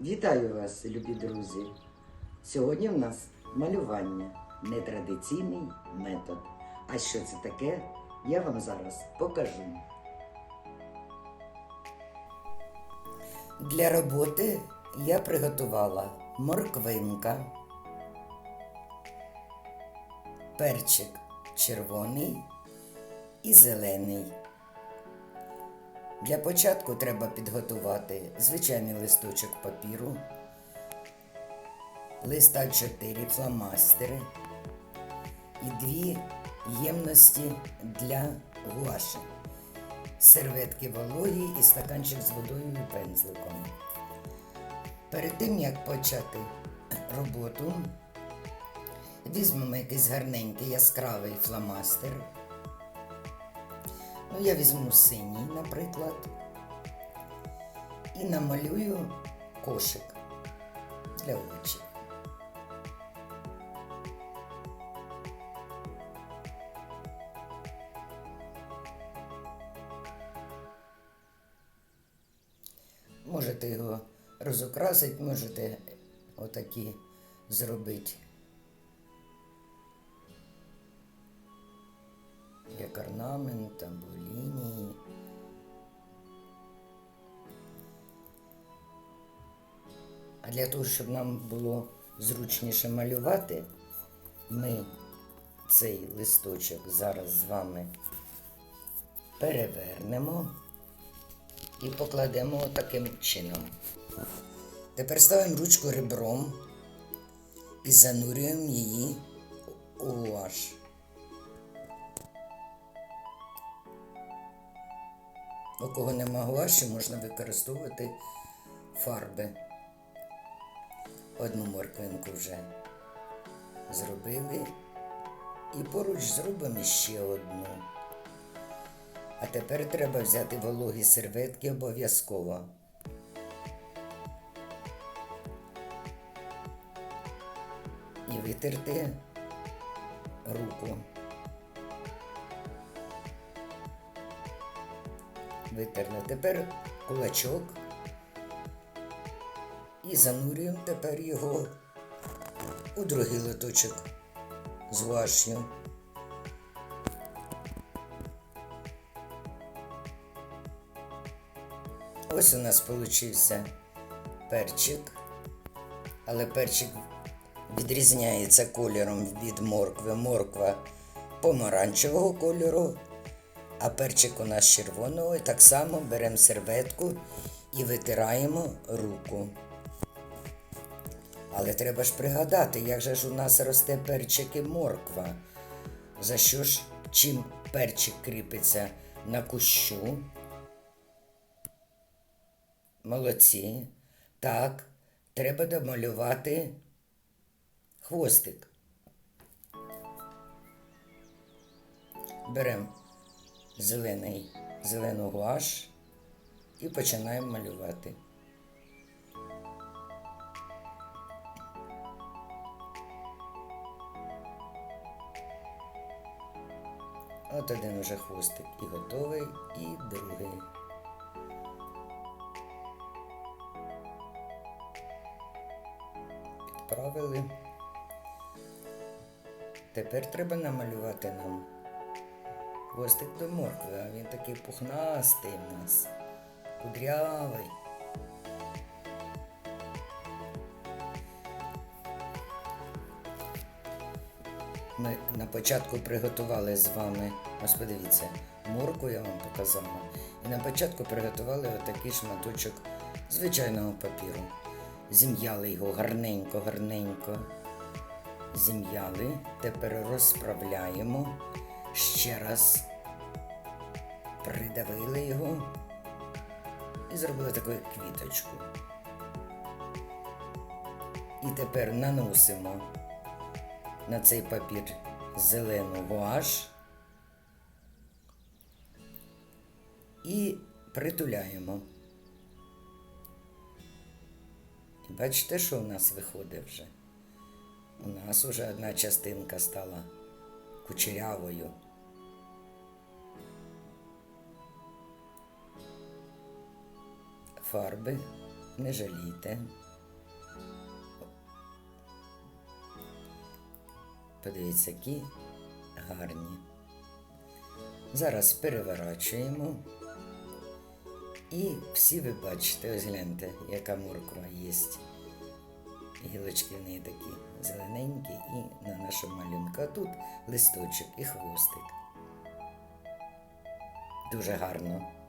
Вітаю вас, любі друзі! Сьогодні в нас малювання нетрадиційний метод. А що це таке, я вам зараз покажу. Для роботи я приготувала морквинка, перчик червоний і зелений. Для початку треба підготувати звичайний листочок папіру, листа 4 фломастери і дві ємності для гуаші, серветки вологі і стаканчик з водою і пензликом. Перед тим як почати роботу, візьмемо якийсь гарненький яскравий фломастер. Ну, я візьму синій, наприклад, і намалюю кошик для очей. Можете його розукрасити, можете отакі зробити. Орнамент або лінії. А для того, щоб нам було зручніше малювати, ми цей листочок зараз з вами перевернемо і покладемо таким чином. Тепер ставимо ручку ребром і занурюємо її у гуаш. У кого нема гуаші, можна використовувати фарби. Одну морквинку вже зробили. І поруч зробимо ще одну. А тепер треба взяти вологі серветки обов'язково. І витерти руку. Витерли. Тепер кулачок. І занурюємо тепер його у другий лоточок з гуаш'ю. Ось у нас получився перчик, але перчик відрізняється кольором від моркви. Морква помаранчевого кольору, а перчик у нас червоного. І так само беремо серветку і витираємо руку. Але треба ж пригадати, як же ж у нас росте перчик і морква. За що ж чим перчик кріпиться на кущу? Молодці. Так, треба домалювати хвостик. Беремо зелений, зелену гуаш і починаємо малювати. От один уже хвостик і готовий, і другий. Підправили. Тепер треба намалювати нам хвостик до моркви, а він такий пухнастий у нас, кудрявий. Ми на початку приготували з вами, ось подивіться, морку я вам показала. І на початку приготували отакий шматочок звичайного папіру. Зім'яли його гарненько, гарненько. Зім'яли. Тепер розправляємо. Ще раз придавили його і зробили таку квіточку. І тепер наносимо на цей папір зелену гуаш і притуляємо. Бачите, що у нас виходить вже? У нас вже одна частинка стала кучерявою. фарби, не жалійте. Подивіться, які гарні. Зараз переворачуємо. І всі ви бачите, ось гляньте, яка морква є. Гілочки в неї такі зелененькі і на нашому малюнку. А тут листочок і хвостик. Дуже гарно.